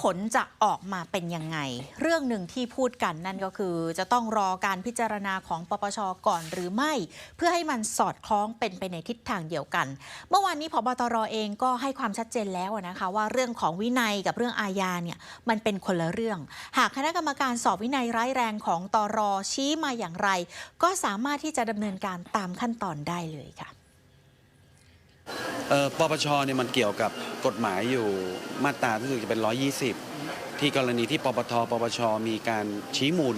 ผลจะออกมาเป็นยังไง เรื่องหนึ่งที่พูดกันนั่นก็คือ จะต้องรอการพิจารณาของปปชก่อนหรือไม่ เพื่อให้มันสอดคล้องเป็นไปในทิศทางเดียวกัน เมื่อวานนี้พบตรเองก็ให้ความชัดเจนแล้วนะคะ ว่าเรื่องของวินัยกับเรื่องอาญาเนี่ยมันเป็นคนละเรื่อง หากคณะกรรมการสอบวินัยร้ายแรงของตรชี้มาอย่างไร ก็สามารถที่จะดำเนินการตามขั้นตอนได้เลยค่ะ ปปชเนี่ยมันเกี่ยวกับกฎหมายอยู่มาตราที่จะเป็น 120 ที่กรณีที่ปปทปปชมีการชี้มูล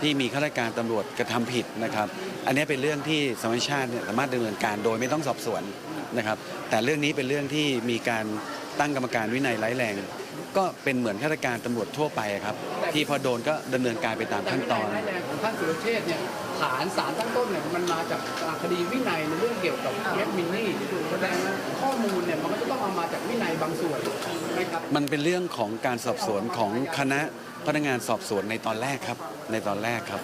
ที่มีข้าราชการตำรวจกระทำผิดนะครับ อันนี้เป็นเรื่องที่สมัชชาติเนี่ยสามารถดำเนินการโดยไม่ต้องสอบสวนนะครับ แต่เรื่องนี้เป็นเรื่องที่มีการตั้งกรรมการวินัยร้ายแรง ก็เป็นเหมือนข้าราชการตำรวจทั่วไปครับ ที่พอโดนก็ดำเนินการไปตามขั้นตอน แต่วินัยร้ายแรงของท่านสุรเชษฐ์เนี่ยฐานสารตั้งต้นเนี่ยมันมาจากคดีวินัยในเรื่องเกี่ยวกับเม็ดมินนี่แสดงว่าข้อมูลเนี่ยมันก็จะต้องเอามาจากวินัยบางส่วนไหมครับมันเป็นเรื่องของการสอบสวนของคณะพนักงานสอบสวนในตอนแรกครับ ในตอนแรกครับ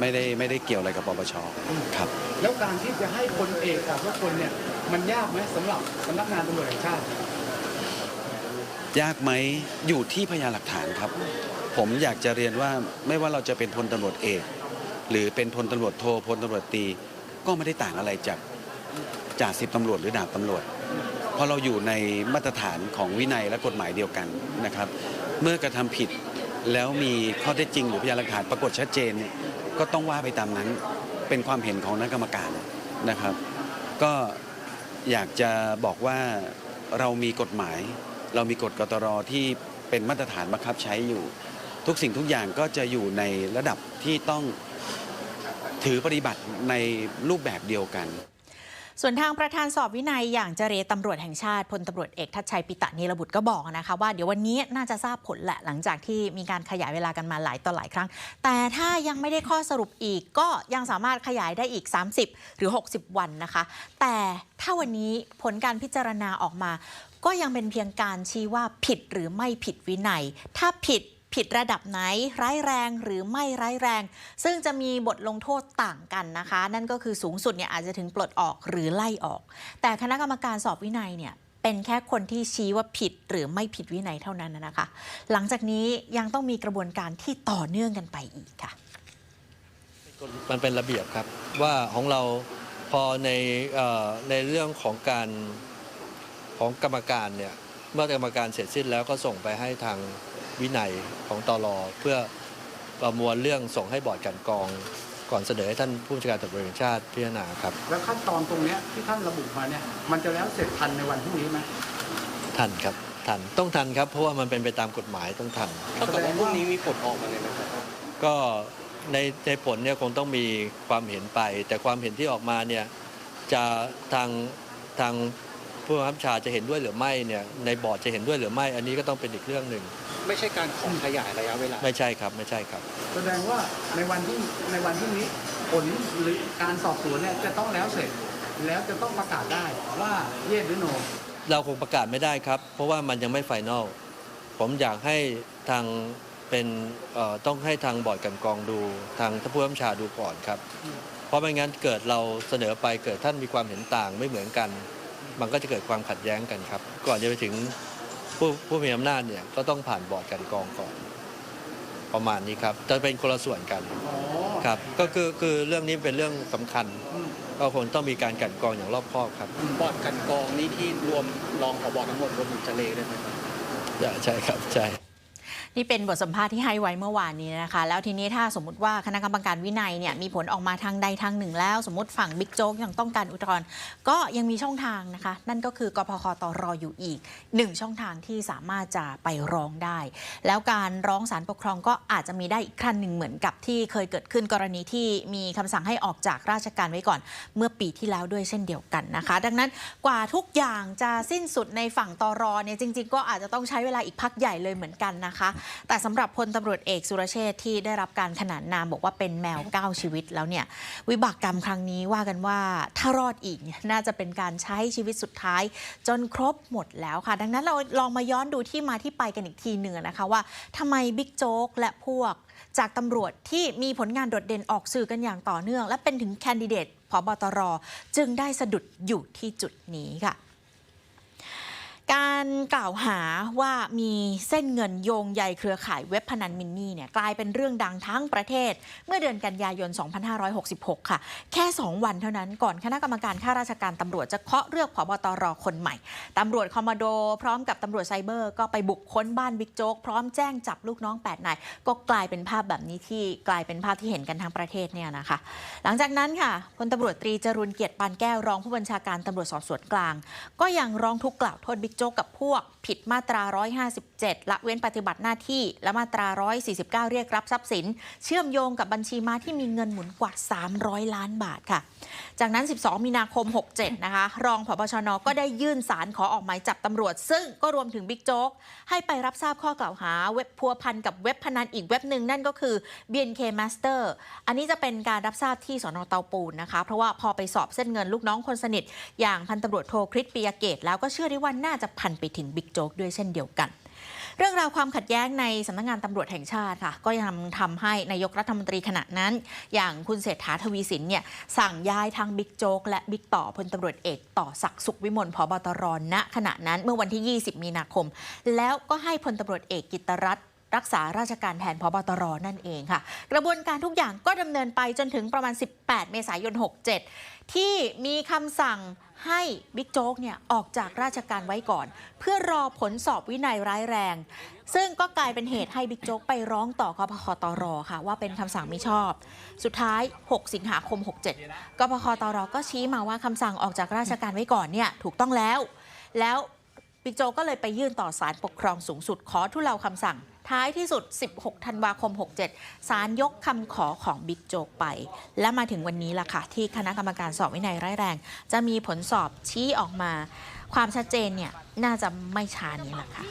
ไม่ได้ไม่ได้เกี่ยวอะไรกับปปชครับ แล้วการที่จะให้คนเอกออกทุกคนเนี่ยมันยากไหมสำหรับสำนักงานตำรวจแห่งชาติ ยากไหมอยู่ที่พยานหลักฐานครับ ผมอยากจะเรียนว่าไม่ว่าเราจะเป็นพลตำรวจเอก หรือเป็นพลตำรวจโทพลตำรวจตีก็ไม่ได้ต่างอะไรจากจ่าสิบตำรวจหรือดาบตำรวจเพราะเราอยู่ในมาตรฐานของวินัยและกฎหมายเดียวกันนะครับ เมื่อกระทำผิดแล้วมีข้อเท็จจริงหรือพยานหลักฐานปรากฏชัดเจนเนี่ยก็ต้องว่าไปตามนั้นเป็นความเห็นของนักกรรมการนะครับ ก็อยากจะบอกว่าเรามีกฎหมาย เรามีกฎกตรที่เป็นมาตรฐานบังคับใช้อยู่ ทุกสิ่งทุกอย่างก็จะอยู่ในระดับที่ต้องถือปฏิบัติในรูปแบบเดียวกัน ส่วนทางประธานสอบวินัยอย่างเจรตำรวจแห่งชาติพลตำรวจเอกทัชชัยปิตะนีรบุตรก็บอกนะคะว่าเดี๋ยววันนี้น่าจะทราบผลแหละหลังจากที่มีการขยายเวลากันมาหลายต่อหลายครั้ง แต่ถ้ายังไม่ได้ข้อสรุปอีกก็ยังสามารถขยายได้อีก 30 หรือ 60 วันนะคะ แต่ถ้าวันนี้ผลการพิจารณาออกมา ก็ยังเป็นเพียงการชี้ว่าผิดหรือไม่ผิดวินัย ถ้าผิด ผิดระดับไหนร้ายแรงหรือไม่ร้ายแรง ซึ่งจะมีบทลงโทษต่างกันนะคะ นั่นก็คือสูงสุดเนี่ยอาจจะถึงปลดออกหรือไล่ออก แต่คณะกรรมการสอบวินัยเนี่ยเป็นแค่คนที่ชี้ว่าผิดหรือไม่ผิดวินัยเท่านั้นนะคะ หลังจากนี้ยังต้องมีกระบวนการที่ต่อเนื่องกันไปอีกค่ะ มันเป็นระเบียบครับว่าของเราพอในในเรื่องของการของกรรมการเนี่ยเมื่อกรรมการเสร็จสิ้นแล้วก็ส่งไปให้ทาง วินัยของตรเพื่อประมวลเรื่องส่งให้บอร์ดกลันกรอง ก่อนเสนอให้ท่านผู้บัญชาการตำรวจแห่งชาติพิจารณาครับ แล้วขั้นตอนตรงเนี้ยที่ท่านระบุมาเนี่ยมันจะแล้วเสร็จทันในวันพรุ่งนี้ไหมทันครับทันต้องทันครับ เพราะว่ามันเป็นไปตามกฎหมายต้องทันเท่ากับว่าพรุ่งนี้มีผลออกมาเลยไหมครับ ก็ในในผลเนี่ยคงต้องมีความเห็นไป แต่ความเห็นที่ออกมาเนี่ยจะทางทางผู้บังคับบัญชาจะเห็นด้วยหรือไม่เนี่ยในบอร์ดจะเห็นด้วยหรือไม่ อันนี้ก็ต้องเป็นอีกเรื่องหนึ่ง ไม่ใช่การขอขยายระยะเวลา ไม่ใช่ครับไม่ใช่ครับ แสดงว่าในวันที่ในวันที่นี้ผลหรือการสอบสวนเนี่ยจะต้องแล้วเสร็จ แล้วจะต้องประกาศได้ว่าเยสหรือโน เราคงประกาศไม่ได้ครับ เพราะว่ามันยังไม่ไฟนอลผมอยากให้ทางเป็นเอ่อต้องให้ทางบอร์ดกลันกรองดู ทางท่านผู้บังคับบัญชาดูก่อนครับ เพราะไม่งั้นเกิดเราเสนอไปเกิดท่านมีความเห็นต่างไม่เหมือนกัน มันก็จะเกิดความขัดแย้งกันครับ ก่อนจะไปถึง ผู้ผู้มีอำนาจเนี่ยก็ต้องผ่านบอร์ดกลันกรองก่อน ประมาณนี้ครับจะเป็นคนละส่วนกันอ๋อครับ ก็คือคือเรื่องนี้เป็นเรื่องสำคัญอืมก็คงต้องมีการกลันกรองอย่างรอบคอบครับบอร์ดกลันกรองนี่ที่รวมรองผบทั้งหมดรวมถึงเจเลด้วยไหมครับใช่ครับใช่ นี่เป็นบทสัมภาษณ์ที่ให้ไว้เมื่อวานนี้นะคะ แล้วทีนี้ถ้าสมมติว่าคณะกรรมการวินัยเนี่ยมีผลออกมาทางใดทางหนึ่งแล้ว สมมติฝั่งบิ๊กโจ๊กยังต้องการอุทธรณ์ก็ยังมีช่องทางนะคะ นั่นก็คือกพคตรออยู่อีกหนึ่งช่องทางที่สามารถจะไปร้องได้ แล้วการร้องศาลปกครองก็อาจจะมีได้อีกขั้นหนึ่งเหมือนกับที่เคยเกิดขึ้นกรณีที่มีคำสั่งให้ออกจากราชการไว้ก่อน เมื่อปีที่แล้วด้วยเช่นเดียวกันนะคะ ดังนั้นกว่าทุกอย่างจะสิ้นสุดในฝั่งตรเนี่ยจริง ๆ ก็อาจจะต้องใช้เวลาอีกพักใหญ่เลยเหมือนกันนะคะแต่สำหรับพลตำรวจเอกสุรเชษฐ์ที่ได้รับการขนานนามบอกว่าเป็นแมว9ชีวิตแล้วเนี่ยวิบากกรรมครั้งนี้ว่ากันว่าถ้ารอดอีกเนี่ยน่าจะเป็นการใช้ชีวิตสุดท้าย จนครบหมดแล้วค่ะ ดังนั้นเราลองมาย้อนดูที่มาที่ไปกันอีกทีหนึ่งนะคะว่าทำไมบิ๊กโจ๊กและพวกจากตำรวจที่มีผลงานโดดเด่นออกสื่อกันอย่างต่อเนื่อง และเป็นถึงแคนดิเดตพบตรจึงได้สะดุดอยู่ที่จุดนี้ค่ะ การกล่าวหาว่ามีเส้นเงินโยงใยเครือข่ายเว็บพนันมินนี่เนี่ยกลายเป็นเรื่องดังทั้งประเทศ เมื่อเดือนกันยายน 2566 ค่ะ แค่ 2 วันเท่านั้นก่อนคณะกรรมการข้าราชการตำรวจจะเคาะเลือกผบตรคนใหม่ตำรวจคอมมานโด พร้อมกับตำรวจไซเบอร์ ก็ไปบุกค้นบ้านบิ๊กโจ๊กพร้อมแจ้งจับลูกน้อง8นายก็กลายเป็นภาพแบบนี้ที่กลายเป็นภาพที่เห็นกันทั้งประเทศเนี่ยนะคะ หลังจากนั้นค่ะพลตำรวจตรีจรุนเกียรติปานแก้วรองผู้บัญชาการตำรวจสอบสวนกลาง ก็ยังร้องทุกข์กล่าวโทษบิ๊กโจ๊กกับพวกผิดมาตรา 157ละเว้นปฏิบัติหน้าที่ และมาตรา 149 เรียกรับทรัพย์สิน เชื่อมโยงกับบัญชีม้าที่มีเงินหมุนกว่า 300 ล้านบาทค่ะ จากนั้น 12 มีนาคม 67 นะคะ รองผบชนก็ได้ยื่นสารขอออกหมายจับตำรวจ ซึ่งก็รวมถึงบิ๊กโจ๊กให้ไปรับทราบข้อกล่าวหาเว็บพัวพันกับเว็บพนันอีกเว็บหนึ่งนั่นก็คือ BNK Master อันนี้จะเป็นการรับทราบที่สนเตาปูนนะคะ เพราะว่าพอไปสอบเส้นเงินลูกน้องคนสนิท อย่างพันตำรวจโทคริสปียเกต แล้วก็เชื่อได้ว่าน่าจะพันไปถึงบิ๊กโจ๊กด้วยเช่นเดียวกัน เรื่องราวความขัดแย้งในสำนักงานตำรวจแห่งชาติค่ะ ก็ยังทำให้นายกรัฐมนตรีขณะนั้น อย่างคุณเศรษฐาทวีสินเนี่ยสั่งย้ายทางบิ๊กโจ๊กและบิ๊กต่อพลตำรวจเอกต่อศักดิ์สุขวิมลพบตรณขณะนั้นเมื่อวันที่ 20 มีนาคม แล้วก็ให้พลตำรวจเอกกิตรัตน์ รักษาราชการแทนพบตรนั่นเองค่ะ กระบวนการทุกอย่างก็ดำเนินไปจนถึงประมาณ 18 เมษายน 67 ที่มีคำสั่งให้บิ๊กโจ๊กเนี่ยออกจากราชการไว้ก่อน เพื่อรอผลสอบวินัยร้ายแรง ซึ่งก็กลายเป็นเหตุให้บิ๊กโจ๊กไปร้องต่อกพคตรค่ะ ว่าเป็นคำสั่งไม่ชอบ สุดท้าย 6 สิงหาคม 67 กพคตรก็ชี้มาว่าคำสั่งออกจากราชการไว้ก่อนเนี่ยถูกต้องแล้ว แล้วบิ๊กโจ๊กก็เลยไปยื่นต่อศาลปกครองสูงสุดขอทุเลาคำสั่ง ท้ายที่สุด 16 ธันวาคม 67 ศาลยกคำขอของบิ๊กโจ๊กไป และมาถึงวันนี้ล่ะค่ะ ที่คณะกรรมการสอบวินัยร้ายแรง จะมีผลสอบชี้ออกมา ความชัดเจนเนี่ยน่าจะไม่ช้านี้แหละค่ะ